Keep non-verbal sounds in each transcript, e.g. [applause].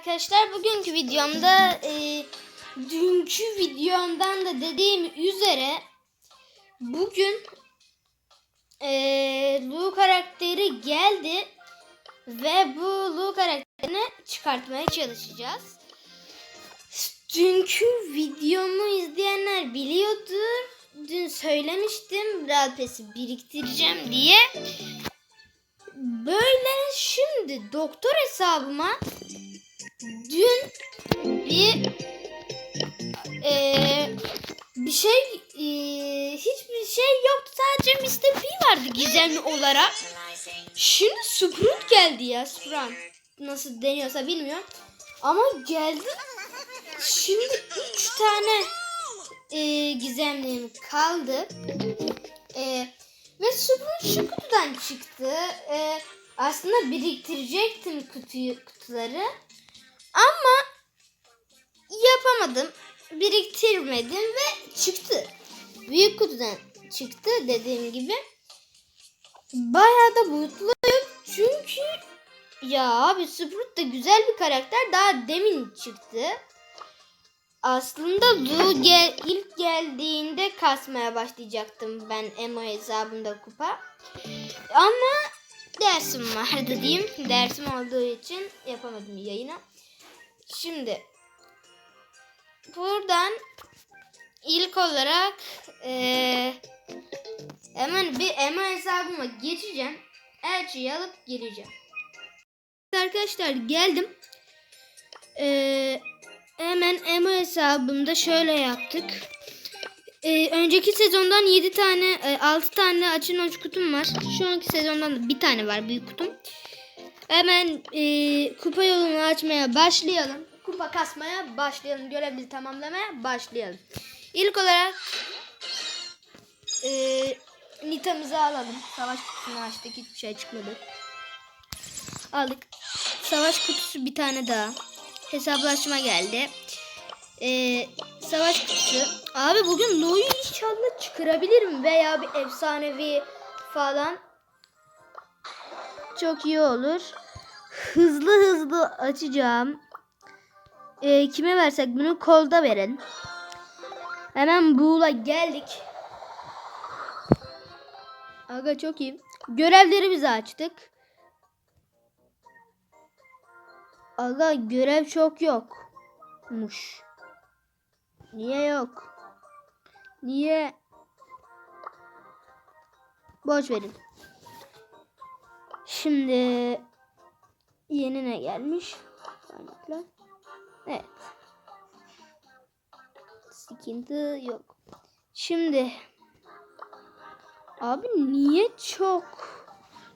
arkadaşlar bugünkü videomda e, dünkü videomdan da dediğim üzere bugün e, Lu karakteri geldi ve bu Lu karakterini çıkartmaya çalışacağız. Dünkü videomu izleyenler biliyordur. Dün söylemiştim Brawl Pass'i biriktireceğim diye. Böyle şimdi doktor hesabıma dün bir eee, bir şey eee, hiçbir şey yoktu sadece Mr. P vardı gizemli olarak. Şimdi Sprout geldi ya Sprout. Nasıl deniyorsa bilmiyorum. Ama geldi. Şimdi 3 tane eee gizemliğim kaldı. Eee ve Sprout şu kutudan çıktı. Ee, aslında biriktirecektim kutuyu, kutuları. Ama yapamadım. Biriktirmedim ve çıktı. Büyük kutudan çıktı dediğim gibi. Bayağı da mutluyum. Çünkü ya abi Sprout da güzel bir karakter. Daha demin çıktı. Aslında Lu gel, ilk geldiğinde kasmaya başlayacaktım ben Emo hesabımda kupa. Ama dersim vardı diyeyim. Dersim olduğu için yapamadım yayını. Şimdi buradan ilk olarak eee, hemen bir Emo hesabıma geçeceğim. Elçiyi alıp geleceğim. Arkadaşlar geldim. Eee Hemen Emo hesabımda şöyle yaptık. Ee, önceki sezondan 7 tane, e, 6 tane açın uç kutum var. Şu anki sezondan da bir tane var büyük kutum. Hemen e, kupa yolunu açmaya başlayalım. Kupa kasmaya başlayalım. Görevleri tamamlamaya başlayalım. İlk olarak e, Nita'mızı alalım. Savaş kutusunu açtık. Hiçbir şey çıkmadı. Aldık. Savaş kutusu bir tane daha hesaplaşma geldi. Ee, savaş kutusu. Abi bugün Lo'yu inşallah çıkarabilirim veya bir efsanevi falan. Çok iyi olur. Hızlı hızlı açacağım. Ee, kime versek bunu kolda verin. Hemen Buğla geldik. Aga çok iyi. Görevlerimizi açtık. Aga görev çok yokmuş. Niye yok? Niye? Boş verin. Şimdi yeni ne gelmiş? Evet. Sıkıntı yok. Şimdi abi niye çok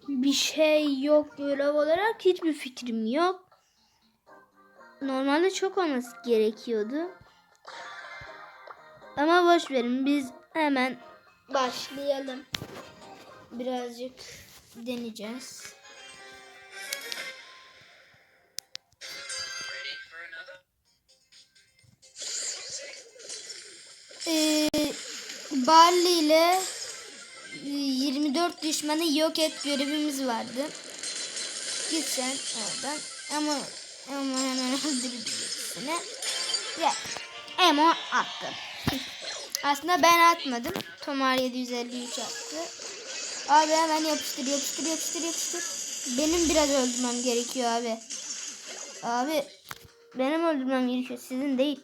bir şey yok görev olarak hiçbir fikrim yok. Normalde çok olması gerekiyordu. Ama boş verin biz hemen başlayalım. Birazcık deneyeceğiz. Ee, Barley ile e, 24 düşmanı yok et görevimiz vardı. Git sen oradan. Ama ama hemen öldüreceksin. Ve Emo attı. [laughs] Aslında ben atmadım. Tomar 753 attı. Abi hemen yapıştır yapıştır yapıştır yapıştır. Benim biraz öldürmem gerekiyor abi. Abi benim öldürmem gerekiyor sizin değil.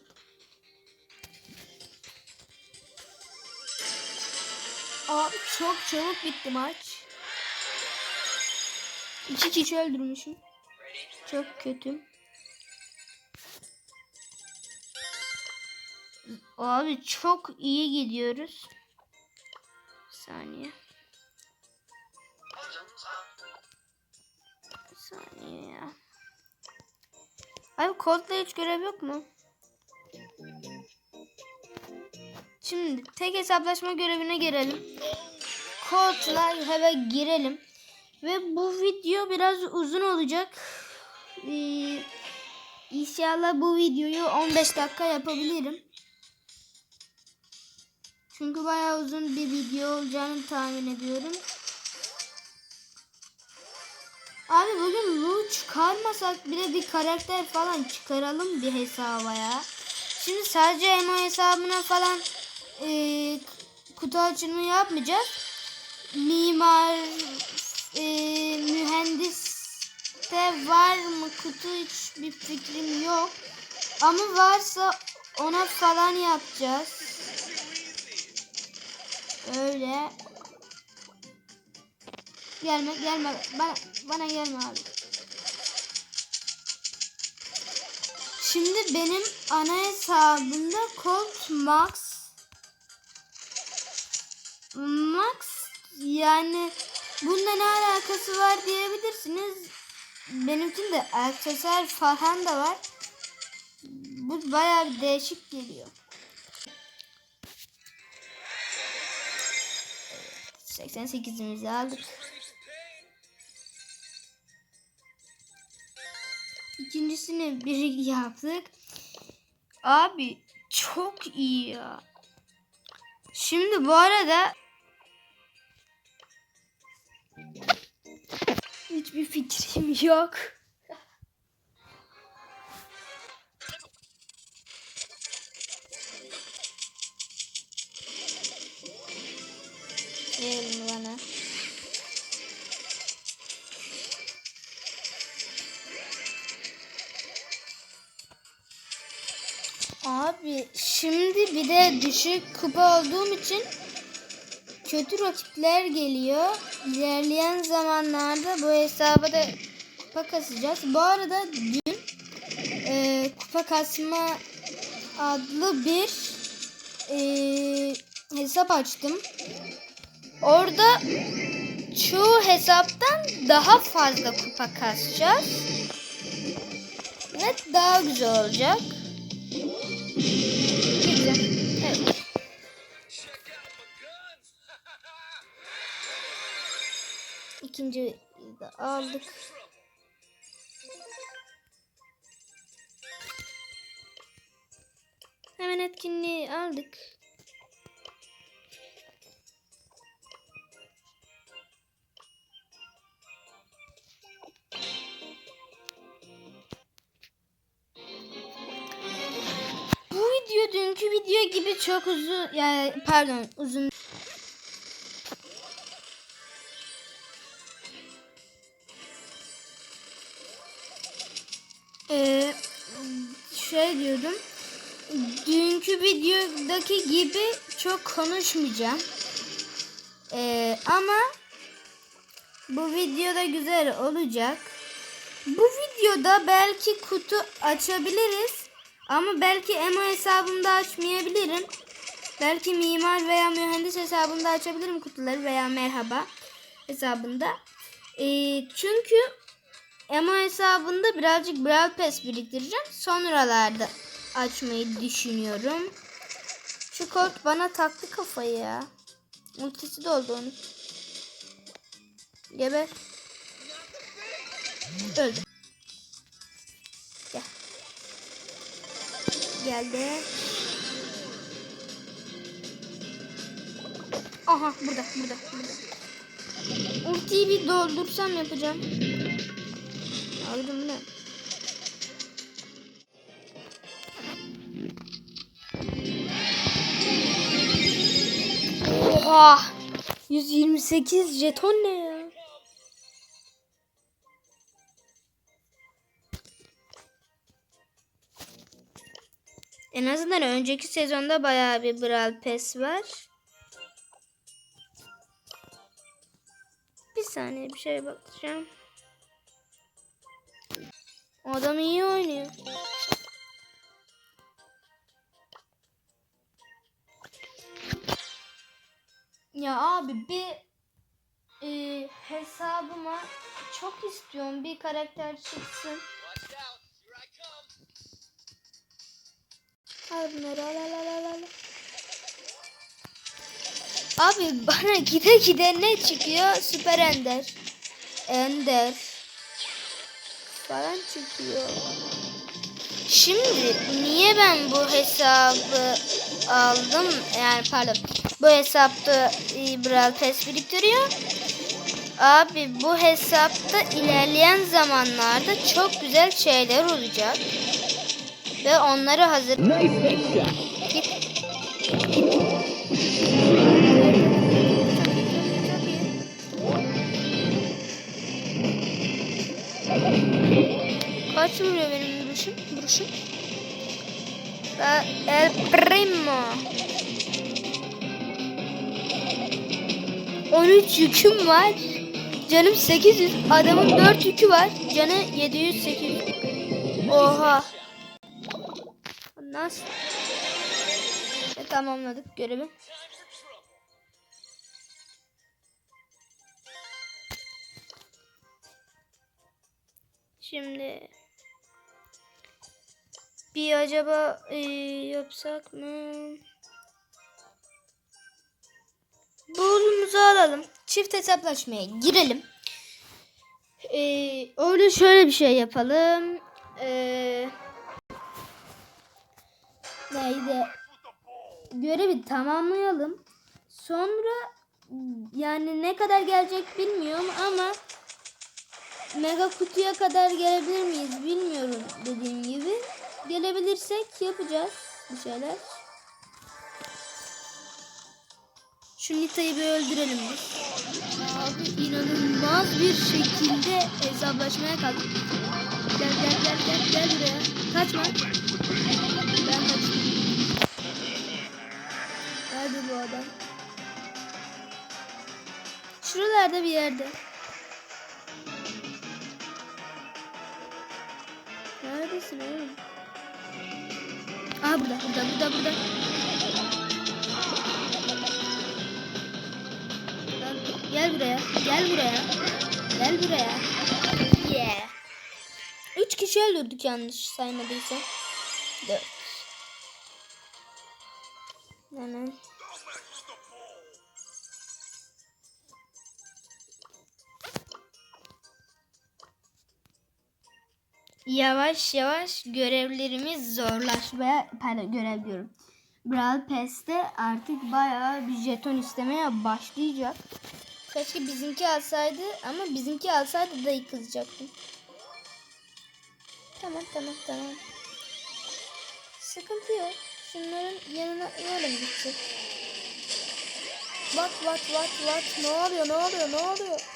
Abi çok çabuk bitti maç. İki kişi öldürmüşüm. Çok kötü. Abi çok iyi gidiyoruz. Bir saniye. Ya. Abi kodla hiç görev yok mu? Şimdi tek hesaplaşma görevine girelim. Kodla hemen girelim. Ve bu video biraz uzun olacak. Ee, inşallah bu videoyu 15 dakika yapabilirim. Çünkü bayağı uzun bir video olacağını tahmin ediyorum. Abi bugün Lu çıkarmasak bile bir karakter falan çıkaralım bir hesaba ya. Şimdi sadece Emo hesabına falan e, kutu açılımı yapmayacağız. Mimar, e, mühendis de var mı kutu hiçbir fikrim yok. Ama varsa ona falan yapacağız. Öyle. Gelme gelme bana bana gelme abi. Şimdi benim ana hesabımda Colt Max Max yani bunda ne alakası var diyebilirsiniz. Benimkinde aksesuar falan da var. Bu bayağı bir değişik geliyor. 88'imizi aldık. İkincisini bir yaptık. Abi çok iyi ya. Şimdi bu arada hiçbir fikrim yok. Verin Abi şimdi bir de düşük kupa olduğum için kötü rakipler geliyor. İlerleyen zamanlarda bu hesaba da kupa kasacağız. Bu arada dün e, kupa kasma adlı bir e, hesap açtım. Orada çoğu hesaptan daha fazla kupa kasacağız. Ve daha güzel olacak. Güzel. Evet. İkinci de aldık. Hemen etkinliği aldık. Çok uzun yani pardon uzun Ee, şey diyordum. Dünkü videodaki gibi çok konuşmayacağım. Ee, ama bu videoda güzel olacak. Bu videoda belki kutu açabiliriz. Ama belki Emo hesabımda açmayabilirim. Belki mimar veya mühendis hesabında açabilirim kutuları veya merhaba hesabında. Ee, çünkü Emo hesabında birazcık Brawl Pass biriktireceğim. Sonralarda açmayı düşünüyorum. Şu Colt bana taktı kafayı ya. Ultisi doldu onun. Geber. Öldü. Geldi. Aha burada burada burada. Ultiyi bir doldursam yapacağım. Aldım ne? Oha! 128 jeton ne ya? Azından önceki sezonda bayağı bir Brawl Pass var. Bir saniye bir şeye bakacağım. O adam iyi oynuyor. Ya abi bir e, hesabıma çok istiyorum bir karakter çıksın. Al bunları al al al al. Abi bana gide gide ne çıkıyor? Süper Ender. Ender. Falan çıkıyor. Şimdi niye ben bu hesabı aldım? Yani pardon. Bu hesapta e, Brawl Pass biriktiriyor. Abi bu hesapta ilerleyen zamanlarda çok güzel şeyler olacak. Ve onları hazır... Git. Kaç vuruyor benim vuruşum? Vuruşum. El Primo. 13 yüküm var. Canım 800. Adamın 4 yükü var. Canı 700 800. Oha. Nasıl? Ve tamamladık görevi. Şimdi bir acaba e, yapsak mı? Bulumuzu alalım. Çift hesaplaşmaya girelim. Ee, orada şöyle bir şey yapalım. Ee, neydi? Görevi tamamlayalım. Sonra yani ne kadar gelecek bilmiyorum ama mega kutuya kadar gelebilir miyiz bilmiyorum dediğim gibi. Gelebilirsek yapacağız bir şeyler. Şu Nita'yı bir öldürelim biz. Abi inanılmaz bir şekilde hesaplaşmaya kaldık. Gel gel gel gel gel buraya. Kaçma. Şuralarda bir yerde. Neredesin oğlum? Aa burada, burada, burada, burada. Gel buraya. Gel buraya. Gel buraya. Yeah. Üç kişi öldürdük yanlış saymadıysam. Dört. Hemen. Yavaş yavaş görevlerimiz zorlaşmaya, pardon görev diyorum. Brawl Pass'te artık bayağı bir jeton istemeye başlayacak. Keşke bizimki alsaydı ama bizimki alsaydı da yıkılacaktım. Tamam tamam tamam. Sıkıntı yok. Şunların yanına öyle mi gidecek? What what what what ne oluyor ne oluyor ne oluyor?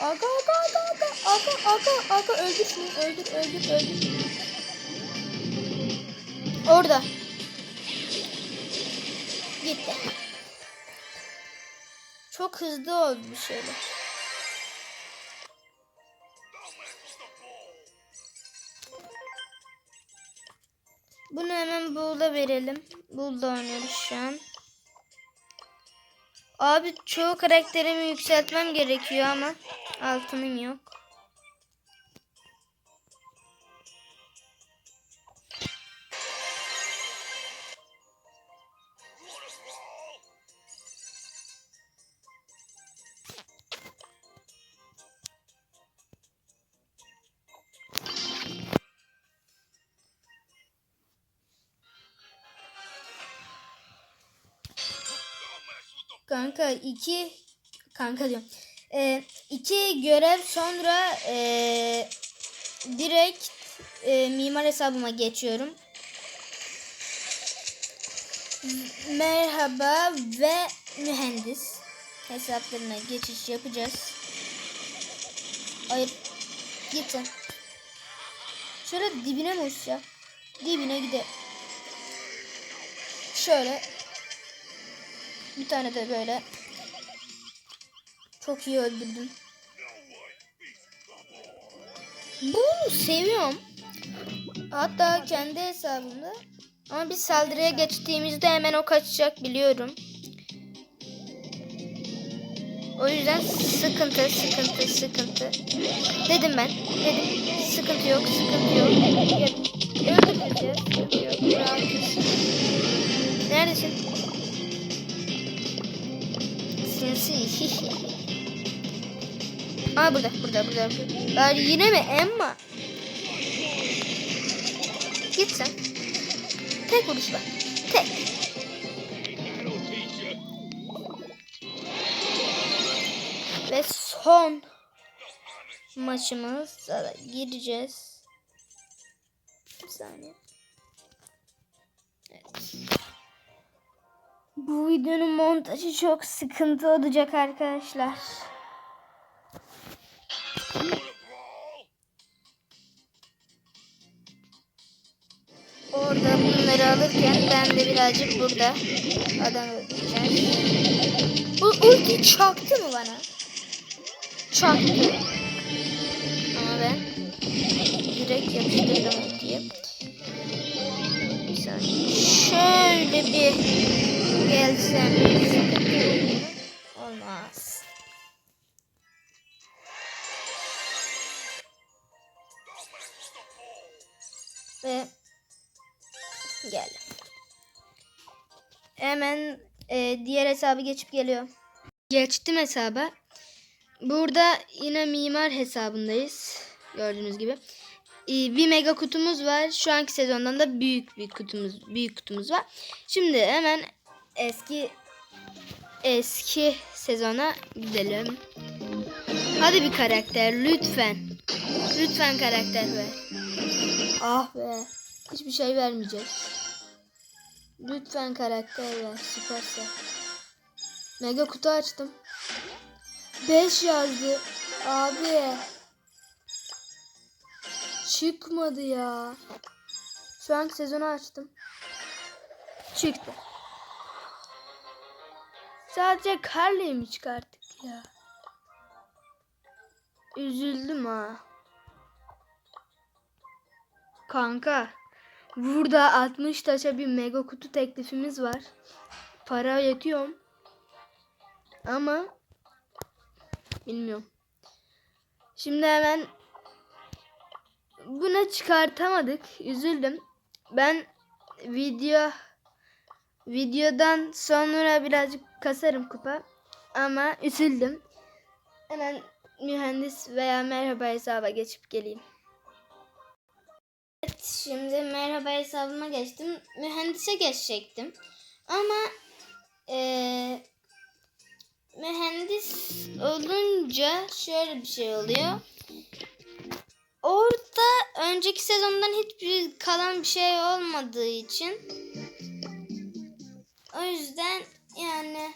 Aga aga aga aga aga aga aga öldür şunu öldür öldür öldür. Orada. Gitti. Çok hızlı oldu bir şeyler. Bunu hemen Bull'a verelim. Bull'da oynuyoruz şu an. Abi çoğu karakterimi yükseltmem gerekiyor ama altınım yok. Kanka iki kanka diyorum. Ee, iki görev sonra ee, direkt ee, mimar hesabıma geçiyorum. Merhaba ve mühendis hesaplarına geçiş yapacağız. Hayır. Git sen. Şöyle dibine mi uçacak? Dibine gide. Şöyle bir tane de böyle. Çok iyi öldürdüm. Bunu seviyorum. Hatta kendi hesabımda. Ama biz saldırıya geçtiğimizde hemen o kaçacak biliyorum. O yüzden sıkıntı, sıkıntı, sıkıntı. Dedim ben. Dedim. Sıkıntı yok, sıkıntı yok. Öldüreceğiz. Sıkıntı yok. Neredesin? [laughs] Aa burada, burada, burada. burada. yine mi Emma? Git sen. Tek vuruş var. Tek. Ve son maçımıza da gireceğiz. Bir saniye. Evet. Bu videonun montajı çok sıkıntı olacak arkadaşlar. Orada bunları alırken ben de birazcık burada adam öldüreceğim. Bu ulti çaktı mı bana? Çaktı. Ama ben direkt yapıştırdım saniye. Şöyle bir mu? olmaz. Ve Gel. Hemen e, diğer hesabı geçip geliyorum. Geçtim hesaba. Burada yine mimar hesabındayız. Gördüğünüz gibi. E, bir mega kutumuz var. Şu anki sezondan da büyük bir kutumuz, büyük kutumuz var. Şimdi hemen eski eski sezona gidelim. Hadi bir karakter lütfen. Lütfen karakter ver. Ah be. Hiçbir şey vermeyecek. Lütfen karakter ver. Süperse. Mega kutu açtım. 5 yazdı. Abi. Çıkmadı ya. Şu an sezonu açtım. Çıktı. Sadece Carly'i mi çıkarttık ya? Üzüldüm ha. Kanka. Burada 60 taşa bir mega kutu teklifimiz var. Para yetiyor. Ama bilmiyorum. Şimdi hemen buna çıkartamadık. Üzüldüm. Ben video videodan sonra birazcık kasarım kupa. Ama üzüldüm. Hemen mühendis veya merhaba hesaba geçip geleyim. Evet, şimdi merhaba hesabıma geçtim. Mühendise geçecektim. Ama eee, mühendis olunca şöyle bir şey oluyor. Orada önceki sezondan hiçbir kalan bir şey olmadığı için o yüzden yani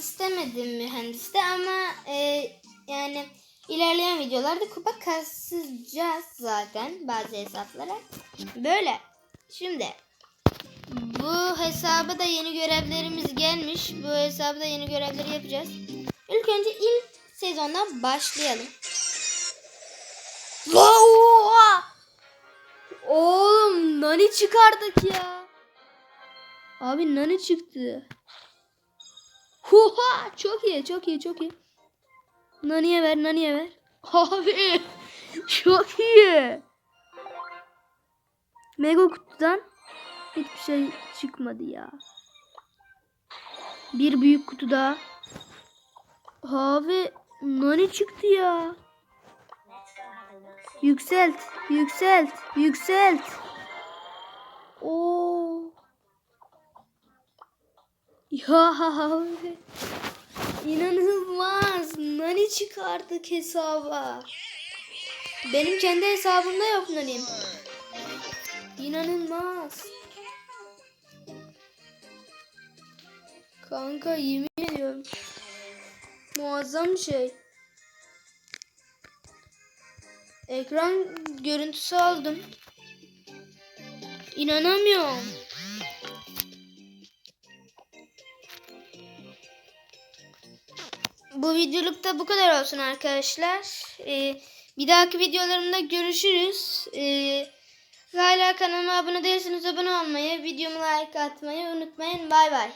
tam istemedim mühendiste ama e, yani ilerleyen videolarda kupa kasacağız zaten bazı hesaplara. Böyle. Şimdi bu hesaba da yeni görevlerimiz gelmiş. Bu hesabı da yeni görevleri yapacağız. İlk önce ilk sezondan başlayalım. Wow! Oğlum nani çıkardık ya. Abi nani çıktı. Huha! Çok iyi, çok iyi, çok iyi. Naniye ver, naniye ver. Abi çok iyi. Mega kutudan hiçbir şey çıkmadı ya. Bir büyük kutu daha. Abi nani çıktı ya. Yükselt, yükselt, yükselt. Oo. Ya. İnanılmaz. Nani çıkardık hesaba. Benim kendi hesabımda yok Nani'm. İnanılmaz. Kanka yemin ediyorum. Muazzam şey. Ekran görüntüsü aldım. İnanamıyorum. Bu videoluk da bu kadar olsun arkadaşlar. Ee, bir dahaki videolarımda görüşürüz. Ee, hala kanalıma abone değilseniz abone olmayı, videomu like atmayı unutmayın. Bay bay.